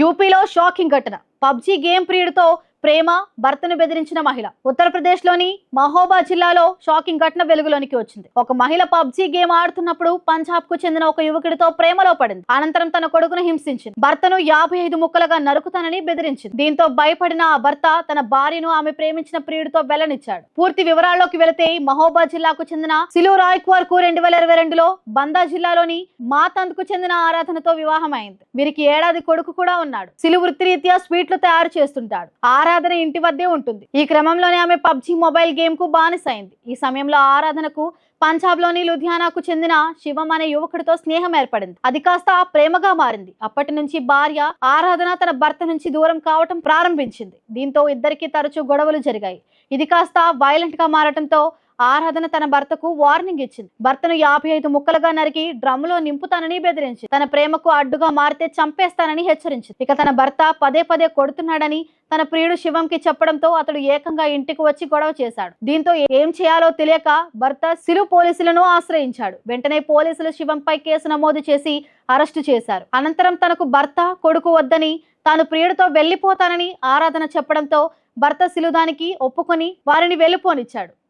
యూపీలో షాకింగ్ ఘటన. PUBG game పీరియడ్తో ప్రేమ భర్తను బెదిరించిన మహిళ. ఉత్తరప్రదేశ్లోని మహోబా జిల్లాలో షాకింగ్ ఘటన వెలుగులోనికి వచ్చింది. ఒక మహిళ పబ్జీ గేమ్ ఆడుతున్నప్పుడు పంజాబ్కు చెందిన ఒక యువకుడితో ప్రేమలో పడింది. అనంతరం తన కొడుకును హింసించింది. భర్తను యాభై ఐదు ముక్కలుగా నరుకుతానని బెదిరించింది. దీంతో భయపడిన ఆ భర్త తన భార్యను ఆమె ప్రేమించిన ప్రియుడితో వెల్లనిచ్చాడు. పూర్తి వివరాల్లోకి వెళితే మహోబా జిల్లాకు చెందిన సిలు రాయ్క్వార్కు రెండు వేల ఇరవై రెండులో బందా జిల్లాలోని మాతంద్కు చెందిన ఆరాధనతో వివాహం అయింది వీరికి ఏడాది కొడుకు కూడా ఉన్నాడు. సిలు వృత్తిరీత్యా స్వీట్లు తయారు చేస్తుంటాడు. ఆరాధన ఇంటి వద్దే ఉంటుంది. ఈ క్రమంలోనే ఆమె పబ్జి మొబైల్ గేమ్కు బానిసైంది. ఈ సమయంలో ఆరాధనకు పంజాబ్లోని లుధియానాకు చెందిన శివం అనే యువకుడితో స్నేహం ఏర్పడింది. అది కాస్త ప్రేమగా మారింది. అప్పటి నుంచి భార్య ఆరాధన తన భర్త నుంచి దూరం కావటం ప్రారంభించింది. దీంతో ఇద్దరికి తరచూ గొడవలు జరిగాయి. ఇది కాస్త వైలెంట్గా మారటంతో ఆరాధన తన భర్తకు వార్నింగ్ ఇచ్చింది. భర్తను యాభై ఐదు ముక్కలుగా నరికి డ్రమ్ములో నింపుతానని బెదిరించింది. తన ప్రేమకు అడ్డుగా మారితే చంపేస్తానని హెచ్చరించింది. ఇక తన భర్త పదే పదే కొడుతున్నాడని తన ప్రియుడు శివంకి చెప్పడంతో అతడు ఏకంగా ఇంటికి వచ్చి గొడవ చేశాడు. దీంతో ఏం చేయాలో తెలియక భర్త సిలు పోలీసులను ఆశ్రయించాడు. వెంటనే పోలీసులు శివంపై కేసు నమోదు చేసి అరెస్టు చేశారు. అనంతరం తనకు భర్త కొడుకు వద్దని తాను ప్రియుడితో వెళ్ళిపోతానని ఆరాధన చెప్పడంతో భర్త సిలుదానికి ఒప్పుకొని వారిని వెళ్ళిపోనిచ్చాడు.